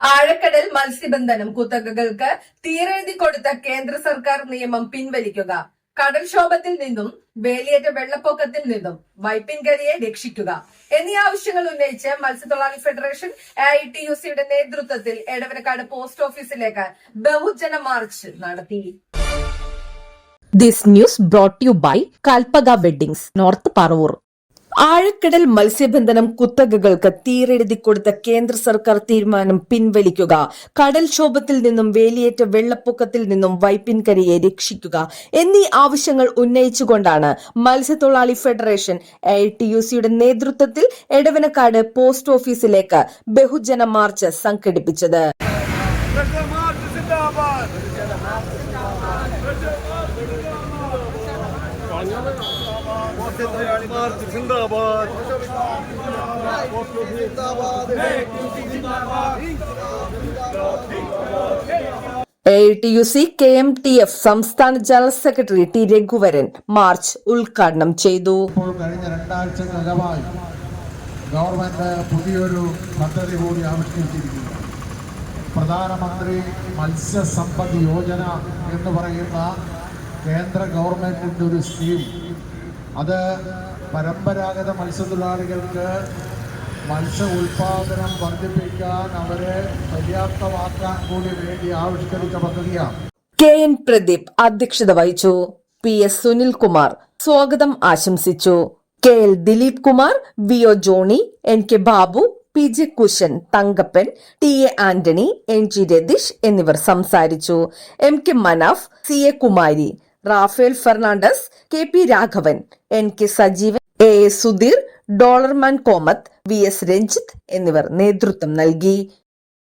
ആഴക്കടൽ മത്സ്യബന്ധനം കുത്തകകൾക്ക് തീരെഴുതി കൊടുത്ത കേന്ദ്ര സർക്കാർ നിയമം പിൻവലിക്കുക. കടൽക്ഷോഭത്തിൽ നിന്നും വേലിയേറ്റ വെള്ളപ്പൊക്കത്തിൽ നിന്നും വൈപ്പിൻകരയെ രക്ഷിക്കുക. എന്നീ ആവശ്യങ്ങൾ ഉന്നയിച്ച് മത്സ്യത്തൊഴിലാളി ഫെഡറേഷൻ ഐ ടി യു സിയുടെ നേതൃത്വത്തിൽ എടവനക്കാട് പോസ്റ്റ് ഓഫീസിലേക്ക് ബഹുജന മാർച്ച് നടത്തി. This news brought you by by Kalpaga north Paravur. ആഴക്കടൽ മത്സ്യബന്ധനം കുത്തകകൾക്ക് തീരെഴുതി കൊടുത്ത കേന്ദ്ര സർക്കാർ തീരുമാനം പിൻവലിക്കുക. കടൽക്ഷോഭത്തിൽ നിന്നും വേലിയേറ്റ വെള്ളപ്പൊക്കത്തിൽ നിന്നും വൈപ്പിൻകരയെ രക്ഷിക്കുക എന്നീ ആവശ്യങ്ങൾ ഉന്നയിച്ചുകൊണ്ടാണ് മത്സ്യത്തൊഴിലാളി ഫെഡറേഷൻ എ ടി യു സിയുടെ നേതൃത്വത്തിൽ എടവനക്കാട് പോസ്റ്റ് ഓഫീസിലേക്ക് ബഹുജന മാർച്ച് സംഘടിപ്പിച്ചത്. സിന്ദാബാദ്. A T U C K M T F സംസ്ഥാന general secretary T Raghuvaran march ഉദ്ഘാടനം ചെയ്തു. കഴിഞ്ഞ രണ്ടാഴ്ചക്കകമായി ഗവൺമെന്റ് പുതിയൊരു പദ്ധതി കൂടി ആവിഷ്കരിച്ചിരിക്കുന്നു. പ്രധാനമന്ത്രി മത്സ്യസമ്പദ് യോജന എന്ന് പറയുന്ന കേന്ദ്ര ഗവൺമെന്റിന്റെ ഒരു സ്കീം. അത് പരമ്പരാഗത മത്സ്യത്തൊഴിലാളികൾക്ക് മത്സ്യ ഉൽപാദനം വർദ്ധിപ്പിക്കാൻ അവരെ പര്യാപ്തമാക്കാൻ കൂടി വേണ്ടി ആവിഷ്കരിച്ച പദ്ധതിയാണ്. കെ എൻ പ്രദീപ് അധ്യക്ഷത വഹിച്ചു. പി എസ് സുനിൽകുമാർ സ്വാഗതം ആശംസിച്ചു. K L Dileep Kumar V O Johny N K Babu P J Kushan Thankappan T A Antony N G Ratheesh എന്നിവർ സംസാരിച്ചു. M K Manaf C A Kumari Raphael Fernandez K P Raghavan N K Sajeevan A A Sudheer ഡോളർമാൻ Komath V S Ranjith എന്നിവർ നേതൃത്വം നൽകി.